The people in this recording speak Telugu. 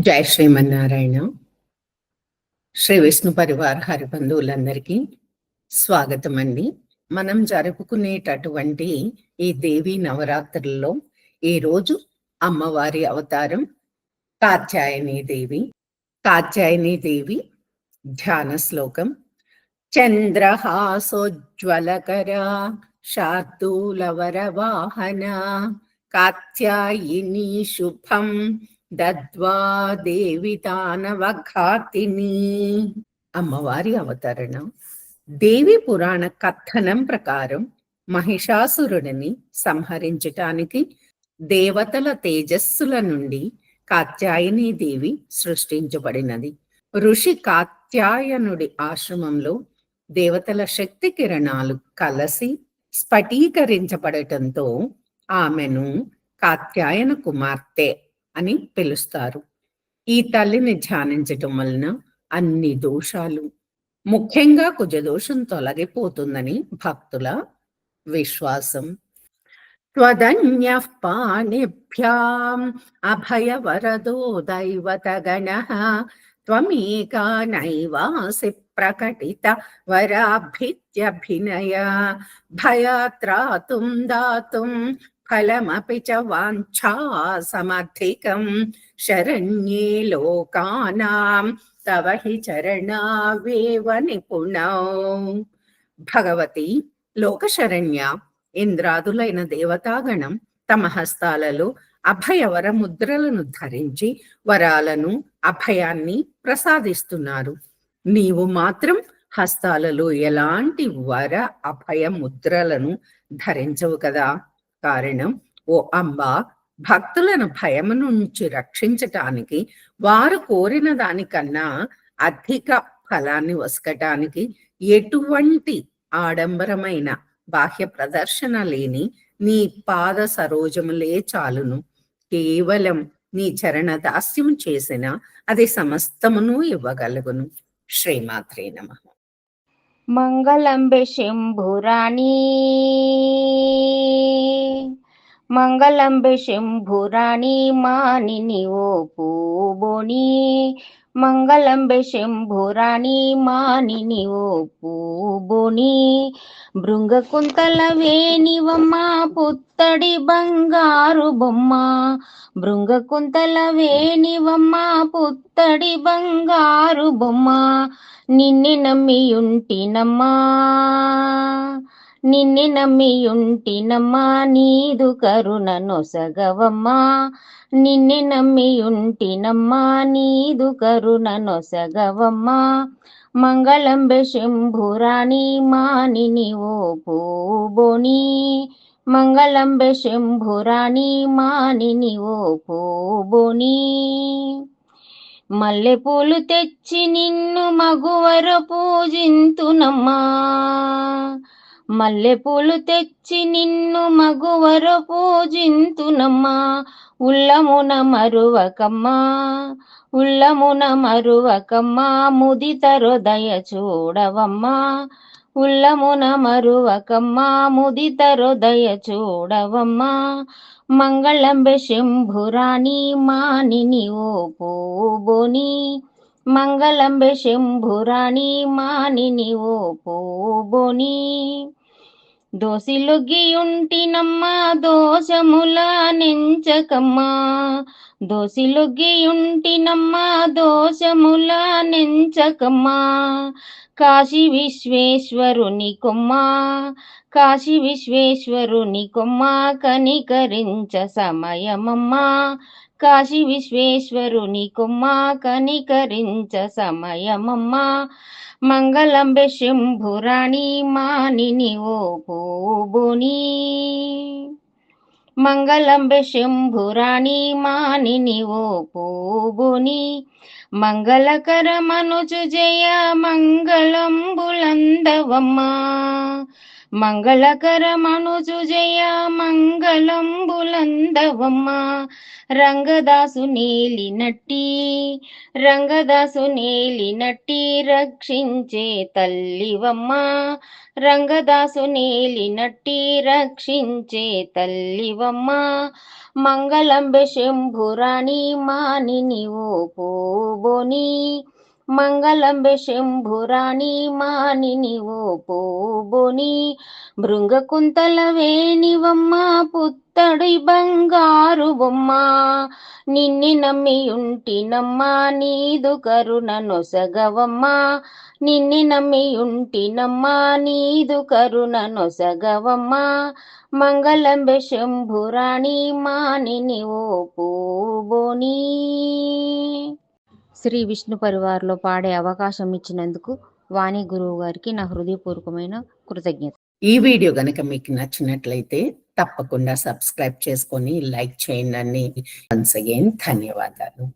జై శ్రీమన్నారాయణ. శ్రీ విష్ణు పరివార హరిబంధువులందరికీ స్వాగతం అండి మనం జరుపుకునేటటువంటి ఈ దేవి నవరాత్రుల్లో ఈ రోజు అమ్మవారి అవతారం కాత్యాయని దేవి. కాత్యాయని దేవి ధ్యాన శ్లోకం. చంద్రహాసోజ్వలకర శార్దూలవర వాహన కాత్యాయిని శుభం దద్వా దేవి దానవఘాతిని అమ్మవారి అవతరణ. దేవి పురాణ కథనం ప్రకారం మహిషాసురుడిని సంహరించటానికి దేవతల తేజస్సుల నుండి కాత్యాయని దేవి సృష్టించబడినది. ఋషి కాత్యాయనుడి ఆశ్రమంలో దేవతల శక్తి కిరణాలు కలసి స్ఫటీకరించబడటంతో ఆమెను కాత్యాయన కుమార్తె అని పిలుస్తారు. ఈ తల్లిని ధ్యానించటం వలన అన్ని దోషాలు ముఖ్యంగా కుజదోషం తొలగిపోతుందని భక్తుల విశ్వాసం. త్వదన్య పాణిభ్యాం అభయవరదో దైవతగణ త్వమేకా నైవాసి ప్రకటిత వరాభిత్యభినయ భయాత్రాతుం దాతుం ఫలమపి చ వాంఛా సమధికం శరణ్యే లోకానాం తవ హి చరణావేవ నిపుణౌ. భగవతి లోకశరణ్య ఇంద్రాదులైన దేవతాగణం తమ హస్తాలలో అభయవర ముద్రలను ధరించి వరాలను అభయాన్ని ప్రసాదిస్తున్నారు. నీవు మాత్రం హస్తాలలో ఎలాంటి వర అభయ ముద్రలను ధరించవు కదా? కారణం ఓ అంబ భక్తులను భయము నుంచి రక్షించటానికి వారు కోరిన దానికన్నా అధిక ఫలాన్ని వసకటానికి ఎటువంటి ఆడంబరమైన బాహ్య ప్రదర్శన లేని నీ పాద సరోజములే చాలును. కేవలం నీ చరణ దాస్యం చేసిన అది సమస్తమును ఇవ్వగలుగును. శ్రీమాత్రే నమ. మంగళంబె శంభురాణి. మంగళంబె శంభురాణి మానిని ఓ పూబోని. మంగళంబె శంభురాణి మానిని ఓ పూబోని. భృంగకుంతల వేణివమ్మ పుత్తడి బంగారు బొమ్మ. భృంగకుంతల వేణివమ్మ పుత్తడి బంగారు బొమ్మ. నిన్నే నమ్మియుంటినమ్మా. నిన్నే నమ్మియుంటినమ్మా నీదు కరుణ నొసగవమ్మా. నిన్నే నమ్మియుంటినమ్మా నీదు కరుణ నొసగవమ్మా. మంగళంబె శంభురాణి మానిని ఓ పూబోని. మంగళంబె శంభురాణి మానిని ఓ పూబోని. మల్లెపూలు తెచ్చి నిన్ను మగువర పూజింతునమ్మా. మల్లెపూలు తెచ్చి నిన్ను మగువర పూజింతునమ్మా. ఉల్లమున మరువకమ్మా. ఉల్లమున మరువకమ్మా. ముదిత హృదయ చూడవమ్మా. ఉల్లమున మరువకమ్మా. ముదిత హృదయ చూడవమ్మా. మంగళంబె శంభురాణి మానిని ఓ పూబోని. మంగళంబె శంభురాణి మానిని ఓ పోబోని. దోసిలొగ్గియుంటినమ్మా దోషముల నెంచకమ్మా. దోసిలొగ్గియుంటినమ్మా దోషముల నెంచకమ్మా. కాశీ విశ్వేశ్వరుని కొమ్మా కాశీ విశ్వేశ్వరుని కొమ్మ కనికరించ సమయమమ్మా. కాశీ విశ్వేశ్వరుని కొమ్మ కనికరించ సమయమమ్మా. మంగళంబె శంభురాణి మానిని ఓ పూబోని మంగళంబె శంభురాణి మానిని ఓ పూబుని మంగళకర మనుజు జయ మంగళంబులందవమ్మా. మంగళకరమనుజు జయ మంగళంబులందవమ్మా. రంగదాసు నీలినట్టి రంగదాసు నీలినట్టి రక్షించే తల్లివమ్మ. రంగదాసు నీలినట్టి రక్షించే తల్లివమ్మ. మంగళంబె శంభురాణి మానిని ఓ పోబోని. మంగళంబె శంభురాణి మానిని ఓ పోబోని మృంగకుంతల వేణివమ్మ పుత్తడి బంగారు బొమ్మ. నిన్ని నమ్మి ఉంటినమ్మ నీదు కరుణ నొసగవమ్మ. నిన్ని నమ్మి ఉంటినమ్మ నీదు కరుణ నొసగవమ్మ. మంగళంబె శంభురాణి మానిని ఓ పూబోని. శ్రీ విష్ణు పరివార్లో పాడే అవకాశం ఇచ్చినందుకు వాణి గురువు గారికి నా హృదయపూర్వకమైన కృతజ్ఞత. ఈ వీడియో గనక మీకు నచ్చినట్లయితే తప్పకుండా సబ్స్క్రైబ్ చేసుకొని లైక్ చేయండి వన్స్ అగైన్ ధన్యవాదాలు.